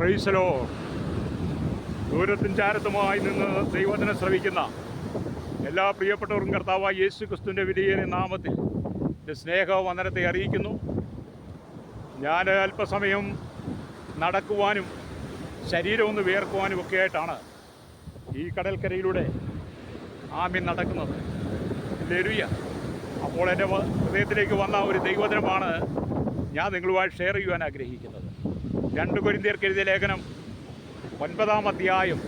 പ്രൈസലോ ദൂരത്തും ചാരത്തുമായി നിന്ന് ദൈവത്തിനെ ശ്രവിക്കുന്ന എല്ലാ പ്രിയപ്പെട്ടവർക്കും കർത്താവായ യേശു ക്രിസ്തുവിന്റെ വിധിയേറിയ നാമത്തിൽ എന്റെ സ്നേഹവും വന്ദനത്തെ അറിയിക്കുന്നു. ഞാൻ അല്പസമയം നടക്കുവാനും ശരീരം ഒന്ന് വിയർക്കുവാനും ഒക്കെ ആയിട്ടാണ് ഈ കടൽക്കരയിലൂടെ ആമ്യം നടക്കുന്നത്. ലരുയ അപ്പോൾ എന്റെ ഹൃദയത്തിലേക്ക് വന്ന ഒരു ദൈവദിനമാണ് ഞാൻ നിങ്ങളുമായി ഷെയർ ചെയ്യുവാൻ ആഗ്രഹിക്കുന്നത്. രണ്ട് കൊരിന്തിയർക്കെഴുതിയ ലേഖനം ഒൻപതാം അധ്യായം.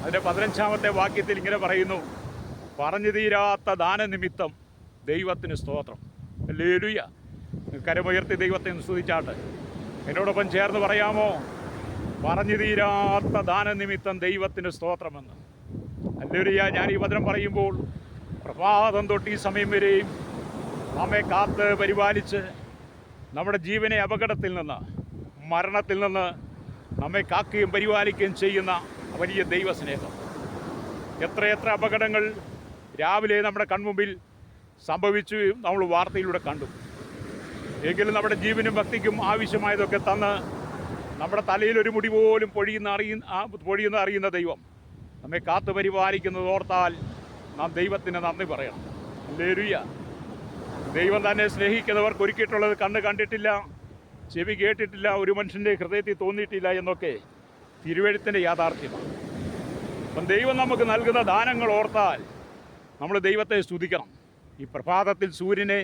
അതിന്റെ പതിനഞ്ചാമത്തെ വാക്യത്തിൽ ഇങ്ങനെ പറയുന്നു പറഞ്ഞു തീരാത്ത ദാനനിമിത്തം ദൈവത്തിന് സ്തോത്രം. ലേലുയ കരമുയർത്തി ദൈവത്തെ സ്തുതിച്ചാട്ട്. എന്നോടൊപ്പം ചേർന്ന് പറയാമോ? പറഞ്ഞു തീരാത്ത ദാനനിമിത്തം ദൈവത്തിന് സ്തോത്രമെന്ന്. അല്ലേലുയ ഞാൻ ഈ വചനം പറയുമ്പോൾ പ്രഭാതം തൊട്ട് ഈ സമയം വരെയും നമ്മെ കാത്ത് പരിപാലിച്ച് നമ്മുടെ ജീവനെ അപകടത്തിൽ നിന്ന് മരണത്തിൽ നിന്ന് നമ്മെ കാക്കുകയും പരിപാലിക്കുകയും ചെയ്യുന്ന വലിയ ദൈവസ്നേഹം. എത്രയെത്ര അപകടങ്ങൾ രാവിലെ നമ്മുടെ കൺമുമ്പിൽ സംഭവിച്ചു നമ്മൾ വാർത്തയിലൂടെ കണ്ടു. എങ്കിലും നമ്മുടെ ജീവനും ഭക്തിക്കും ആവശ്യമായതൊക്കെ തന്ന് നമ്മുടെ തലയിൽ ഒരു മുടി പോലും പൊഴിയുന്ന അറിയുന്ന പൊഴിയുന്ന അറിയുന്ന ദൈവം നമ്മെ കാത്തു പരിപാലിക്കുന്നത് ഓർത്താൽ നാം ദൈവത്തിന് നന്ദി പറയണം. ലേരുയ ദൈവം തന്നെ സ്നേഹിക്കുന്നവർക്ക് ഒരുക്കിയിട്ടുള്ളത് കണ്ണ് കണ്ടിട്ടില്ല. ചെവി കേട്ടിട്ടില്ല ഒരു മനുഷ്യന്റെ ഹൃദയത്തിൽ തോന്നിയിട്ടില്ല എന്നൊക്കെ തിരുവഴുത്തിന്റെ യാഥാർത്ഥ്യമാണ് അപ്പം ദൈവം നമുക്ക് നൽകുന്ന ദാനങ്ങൾ ഓർത്താൽ നമ്മൾ ദൈവത്തെ സ്തുതിക്കണം. ഈ പ്രഭാതത്തിൽ സൂര്യനെ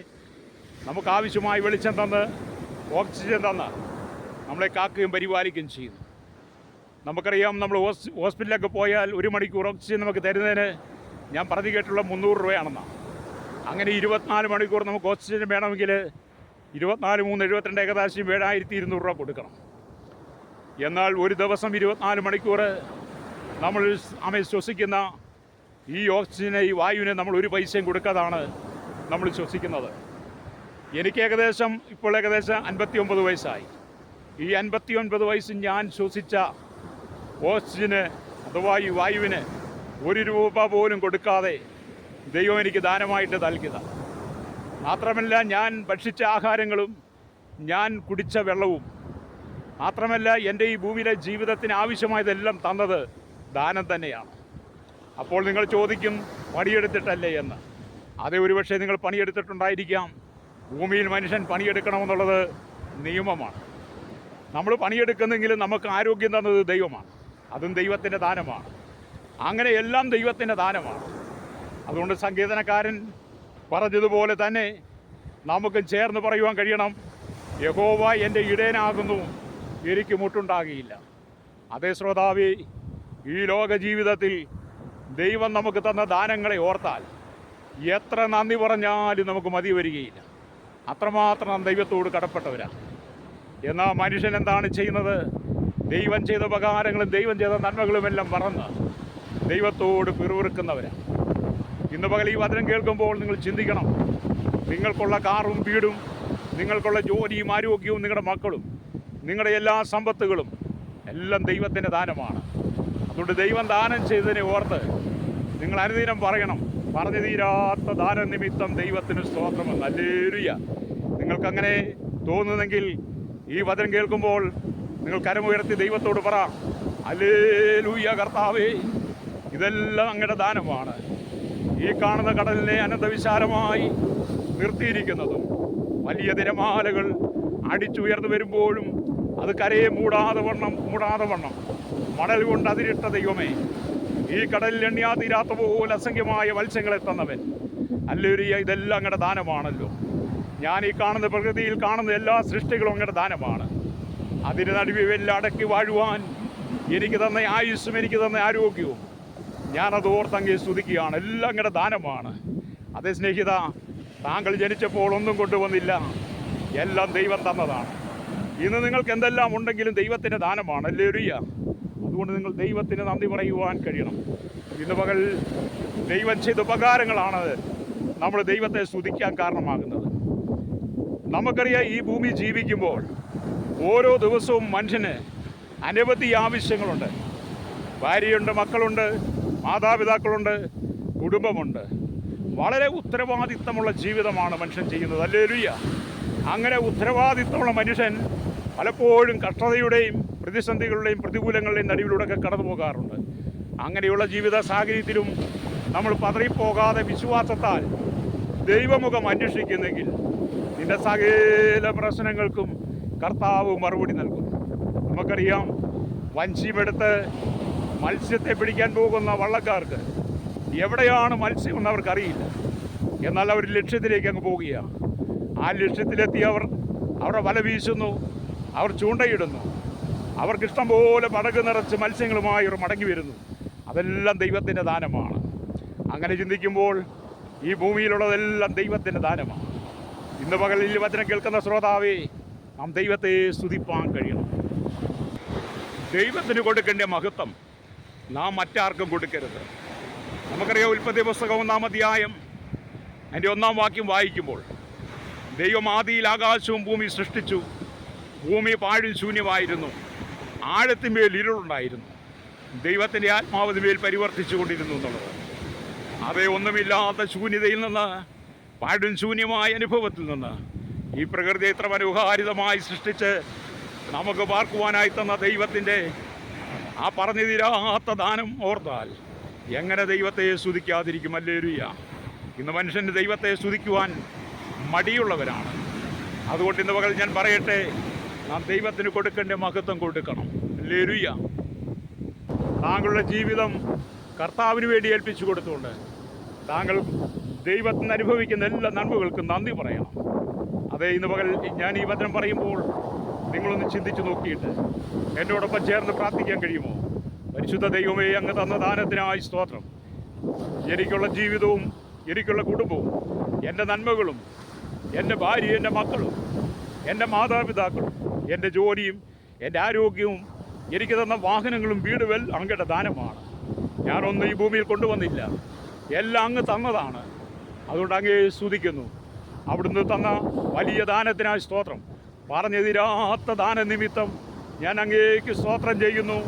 നമുക്ക് ആവശ്യമായി വെളിച്ചം തന്ന് ഓക്സിജൻ തന്ന് നമ്മളെ കാക്കുകയും പരിപാലിക്കുകയും ചെയ്യുന്നു. നമുക്കറിയാം നമ്മൾ ഹോസ് ഹോസ്പിറ്റലിലൊക്കെ പോയാൽ ഒരു മണിക്കൂർ ഓക്സിജൻ നമുക്ക് തരുന്നതിന് ഞാൻ പറഞ്ഞു കേട്ടുള്ള മുന്നൂറ് രൂപയാണെന്നാണ്. അങ്ങനെ ഇരുപത്തിനാല് മണിക്കൂർ നമുക്ക് ഓക്സിജൻ വേണമെങ്കിൽ ഇരുപത്തിനാല് മൂന്ന് എഴുപത്തിരണ്ട് ഏകദേശം ഏഴായിരത്തി ഇരുന്നൂറ് രൂപ കൊടുക്കണം. എന്നാൽ ഒരു ദിവസം ഇരുപത്തിനാല് മണിക്കൂർ നമ്മൾ അമ്മ ശ്വസിക്കുന്ന ഈ ഓക്സിജനെ ഈ വായുവിനെ നമ്മൾ ഒരു പൈസയും കൊടുക്കാതാണ് നമ്മൾ ശ്വസിക്കുന്നത്. എനിക്ക് ഏകദേശം ഇപ്പോൾ ഏകദേശം അൻപത്തി ഒമ്പത് വയസ്സായി. ഈ അൻപത്തി ഒൻപത് വയസ്സ് ഞാൻ ശ്വസിച്ച ഓക്സിജന് അഥവാ ഈ വായുവിന് ഒരു രൂപ പോലും കൊടുക്കാതെ ദൈവം എനിക്ക് ദാനമായിട്ട് നൽകിയത മാത്രമല്ല ഞാൻ ഭക്ഷിച്ച ആഹാരങ്ങളും ഞാൻ കുടിച്ച വെള്ളവും മാത്രമല്ല എന്റെ ഈ ഭൂമിയിലെ ജീവിതത്തിന് ആവശ്യമായതെല്ലാം തന്നത് ദാനം തന്നെയാണ്. അപ്പോൾ നിങ്ങൾ ചോദിക്കും പണിയെടുത്തിട്ടല്ലേ എന്ന്. അതേ ഒരുപക്ഷെ നിങ്ങൾ പണിയെടുത്തിട്ടുണ്ടായിരിക്കാം. ഭൂമിയിൽ മനുഷ്യൻ പണിയെടുക്കണമെന്നുള്ളത് നിയമമാണ്. നമ്മൾ പണിയെടുക്കുന്നെങ്കിലും നമുക്ക് ആരോഗ്യം തന്നത് ദൈവമാണ്. അതും ദൈവത്തിന്റെ ദാനമാണ്. അങ്ങനെ എല്ലാം ദൈവത്തിന്റെ ദാനമാണ്. അതുകൊണ്ട് സംഗീതനക്കാരൻ പറഞ്ഞതുപോലെ തന്നെ നമുക്കും ചേർന്ന് പറയുവാൻ കഴിയണം. യഹോവ എന്റെ ഇടയനാകുന്നു. എനിക്ക് മുട്ടുണ്ടാകിയില്ല. അതേ ശ്രോതാവി ഈ ലോക ജീവിതത്തിൽ ദൈവം നമുക്ക് തന്ന ദാനങ്ങളെ ഓർത്താൽ എത്ര നന്ദി പറഞ്ഞാലും നമുക്ക് മതി വരികയില്ല. അത്രമാത്രം നാം ദൈവത്തോട് കടപ്പെട്ടവരാണ് എന്നാൽ മനുഷ്യൻ എന്താണ് ചെയ്യുന്നത്? ദൈവം ചെയ്ത ഉപകാരങ്ങളും ദൈവം ചെയ്ത നന്മകളുമെല്ലാം മറന്ന് ദൈവത്തോട് പിറുവിറുക്കുന്നവരാണ് ഇന്ന് പകൽ ഈ വചനം കേൾക്കുമ്പോൾ നിങ്ങൾ ചിന്തിക്കണം. നിങ്ങൾക്കുള്ള കാറും വീടും നിങ്ങൾക്കുള്ള ജോലിയും ആരോഗ്യവും നിങ്ങളുടെ മക്കളും നിങ്ങളുടെ എല്ലാ സമ്പത്തുകളും എല്ലാം ദൈവത്തിന്റെ ദാനമാണ്. അതുകൊണ്ട് ദൈവം ദാനം ചെയ്തതിനെ ഓർത്ത് നിങ്ങൾ അനുദിനം പറയണം. പറഞ്ഞു തീരാത്ത ദാന നിമിത്തം ദൈവത്തിന് സ്തോത്രമെന്ന് അല്ലേലുയ നിങ്ങൾക്കങ്ങനെ തോന്നുന്നെങ്കിൽ ഈ വചനം കേൾക്കുമ്പോൾ നിങ്ങൾ കരമുയർത്തി ദൈവത്തോട് പറ. അല്ലേലൂയ കർത്താവേ ഇതെല്ലാം അങ്ങയുടെ ദാനമാണ്. ഈ കാണുന്ന കടലിനെ അനന്തവിശാലമായി നിർത്തിയിരിക്കുന്നതും വലിയ തിരമാലകൾ അടിച്ചുയർന്നു വരുമ്പോഴും അത് കരയെ മൂടാതെ വണ്ണം മൂടാതെ വണ്ണം. മണൽ കൊണ്ട് അതിരിട്ട ദൈവമേ ഈ കടലിൽ എണ്ണിയാ തീരാത്ത പോലെ അസംഖ്യമായ മത്സ്യങ്ങളെ തന്നവൻ. അല്ലൊരു ഇതെല്ലാം അങ്ങയുടെ ദാനമാണല്ലോ. ഞാൻ ഈ കാണുന്ന പ്രകൃതിയിൽ കാണുന്ന എല്ലാ സൃഷ്ടികളും അങ്ങയുടെ ദാനമാണ്. അതിന് നടുവിൽ അടക്കി വാഴുവാൻ എനിക്ക് തന്ന ആയുസ്സും എനിക്ക് തന്ന ആരോഗ്യവും ഞാനത് ഓർത്തങ്ങി സ്തുതിക്കുകയാണ്. എല്ലാം ഇങ്ങനെ ദാനമാണ്. അതേ സ്നേഹിത താങ്കൾ ജനിച്ചപ്പോൾ ഒന്നും കൊണ്ടുവന്നില്ല. എല്ലാം ദൈവം തന്നതാണ്. ഇന്ന് നിങ്ങൾക്ക് എന്തെല്ലാം ഉണ്ടെങ്കിലും ദൈവത്തിന്റെ ദാനമാണ്. അല്ലേറിയ അതുകൊണ്ട് നിങ്ങൾ ദൈവത്തിന് നന്ദി പറയുവാൻ കഴിയണം. ഇന്ന് പകൽ ദൈവം ചെയ്ത ഉപകാരങ്ങളാണ് നമ്മൾ ദൈവത്തെ സ്തുതിക്കാൻ കാരണമാകുന്നത്. നമുക്കറിയാം ഈ ഭൂമി ജീവിക്കുമ്പോൾ ഓരോ ദിവസവും മനുഷ്യന് അനവധി ആവശ്യങ്ങളുണ്ട്. ഭാര്യയുണ്ട് മക്കളുണ്ട്. മാതാപിതാക്കളുണ്ട് കുടുംബമുണ്ട്. വളരെ ഉത്തരവാദിത്തമുള്ള ജീവിതമാണ് മനുഷ്യൻ ചെയ്യുന്നത്. അല്ലേ ലുയ്യ അങ്ങനെ ഉത്തരവാദിത്തമുള്ള മനുഷ്യൻ പലപ്പോഴും കഷ്ടതയുടെയും പ്രതിസന്ധികളുടെയും പ്രതികൂലങ്ങളുടെയും നടുവിലൂടെയൊക്കെ കടന്നു പോകാറുണ്ട്. അങ്ങനെയുള്ള ജീവിത സാഹചര്യത്തിലും നമ്മൾ പതറിപ്പോകാതെ വിശ്വാസത്താൽ ദൈവമുഖം അന്വേഷിക്കുന്നെങ്കിൽ നിന്റെ സകല പ്രശ്നങ്ങൾക്കും കർത്താവ് മറുപടി നൽകും നമുക്കറിയാം വഞ്ചിയുമെടുത്ത് മത്സ്യത്തെ പിടിക്കാൻ പോകുന്ന വള്ളക്കാർക്ക് എവിടെയാണ് മത്സ്യം എന്ന് അവർക്കറിയില്ല. എന്നാൽ അവർ ലക്ഷ്യത്തിലേക്ക് അങ്ങ് പോവുകയാണ് ആ ലക്ഷ്യത്തിലെത്തി അവർ അവരുടെ വല വീശുന്നു അവർ ചൂണ്ടയിടുന്നു. അവർക്കിഷ്ടം പോലെ പടക് നിറച്ച് മത്സ്യങ്ങളുമായി അവർ മടങ്ങി വരുന്നു. അതെല്ലാം ദൈവത്തിന്റെ ദാനമാണ്. അങ്ങനെ ചിന്തിക്കുമ്പോൾ ഈ ഭൂമിയിലുള്ളതെല്ലാം ദൈവത്തിന്റെ ദാനമാണ്. ഇന്ന് പകലിൽ വചനം കേൾക്കുന്ന ശ്രോതാവേ നാം ദൈവത്തെ സ്തുതിപ്പാൻ കഴിയണം. ദൈവത്തിന് കൊടുക്കേണ്ട മഹത്വം നാം മറ്റാർക്കും കൊടുക്കരുത്. നമുക്കറിയാം ഉൽപ്പത്തി പുസ്തകം ഒന്നാം അധ്യായം അതിന്റെ ഒന്നാം വാക്യം വായിക്കുമ്പോൾ ദൈവം ആദിയിൽ ആകാശവും ഭൂമി സൃഷ്ടിച്ചു. ഭൂമി പാഴും ശൂന്യമായിരുന്നു. ആഴത്തിന്മേൽ ഇരുളുണ്ടായിരുന്നു. ദൈവത്തിന്റെ ആത്മാവതിമേൽ പരിവർത്തിച്ചു കൊണ്ടിരുന്നു എന്നുള്ളത്. അതേ ഒന്നുമില്ലാത്ത ശൂന്യതയിൽ നിന്ന് പാഴും ശൂന്യമായ അനുഭവത്തിൽ നിന്ന് ഈ പ്രകൃതി ഇത്ര മനോഹാരിതമായി സൃഷ്ടിച്ച് നമുക്ക് പാർക്കുവാനായി തന്ന ദൈവത്തിന്റെ ആ പറഞ്ഞു തീരാത്ത ദാനം ഓർത്താൽ എങ്ങനെ ദൈവത്തെ സ്തുതിക്കാതിരിക്കും? അല്ലേലുയ്യ ഇന്ന് മനുഷ്യന് ദൈവത്തെ സ്തുതിക്കുവാൻ മടിയുള്ളവരാണ്. അതുകൊണ്ട് ഇന്ന് പകൽ ഞാൻ പറയട്ടെ നാം ദൈവത്തിന് കൊടുക്കേണ്ട മഹത്വം കൊടുക്കണം. അല്ലേലുയ്യ താങ്കളുടെ ജീവിതം കർത്താവിന് വേണ്ടി ഏൽപ്പിച്ചു കൊടുത്തുകൊണ്ട് താങ്കൾ ദൈവത്തിന് അനുഭവിക്കുന്ന എല്ലാ നന്മകൾക്കും നന്ദി പറയണം. അതേ ഇന്ന് പകൽ ഞാൻ ഈ വചനം പറയുമ്പോൾ നിങ്ങളൊന്ന് ചിന്തിച്ചു നോക്കിയിട്ട് എന്നോടൊപ്പം ചേർന്ന് പ്രാർത്ഥിക്കാൻ കഴിയുമോ? പരിശുദ്ധ ദൈവമേ അങ്ങ് തന്ന ദാനത്തിനായി സ്തോത്രം. എനിക്കുള്ള ജീവിതവും എനിക്കുള്ള കുടുംബവും എന്റെ നന്മകളും എന്റെ ഭാര്യ എന്റെ മക്കളും എന്റെ മാതാപിതാക്കളും എന്റെ ജോലിയും എന്റെ ആരോഗ്യവും എനിക്ക് തന്ന വാഹനങ്ങളും വീടുവൽ അങ്ങയുടെ ദാനമാണ്. ഞാനൊന്നും ഈ ഭൂമിയിൽ കൊണ്ടുവന്നില്ല. എല്ലാം അങ്ങ് തന്നതാണ്. അതുകൊണ്ട് അങ്ങേ സ്തുതിക്കുന്നു. അവിടുന്ന് തന്ന വലിയ ദാനത്തിനായി സ്തോത്രം. പറഞ്ഞതിരാത്ത ദാനനിമിത്തം ഞാൻ അങ്ങേക്ക് സ്തോത്രം ചെയ്യുന്നു.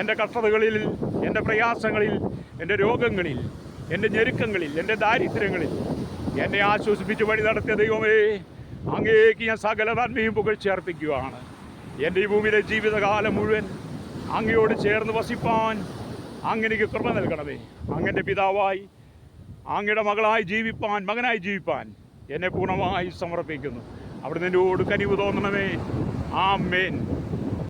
എന്റെ കഷ്ടതകളിൽ എന്റെ പ്രയാസങ്ങളിൽ എന്റെ രോഗങ്ങളിൽ എന്റെ ഞെരുക്കങ്ങളിൽ എന്റെ ദാരിദ്ര്യങ്ങളിൽ എന്നെ ആശ്വസിപ്പിച്ച് വഴി നടത്തിയ ദൈവമേ അങ്ങേക്ക് ഞാൻ സകല നന്മയും പുകഴ്ച അർപ്പിക്കുകയാണ്. എന്റെ ഈ ഭൂമിയിലെ ജീവിതകാലം മുഴുവൻ അങ്ങയോട് ചേർന്ന് വസിപ്പാൻ അങ്ങനെക്ക് കൃപ നൽകണമേ. അങ്ങന്റെ പിതാവായി അങ്ങയുടെ മകളായി ജീവിപ്പാൻ മകനായി ജീവിപ്പാൻ എന്നെ പൂർണമായി സമർപ്പിക്കുന്നു. അവിടെ നിന്നോട് കനിവ് തോന്നണമേ. ആ മേൻ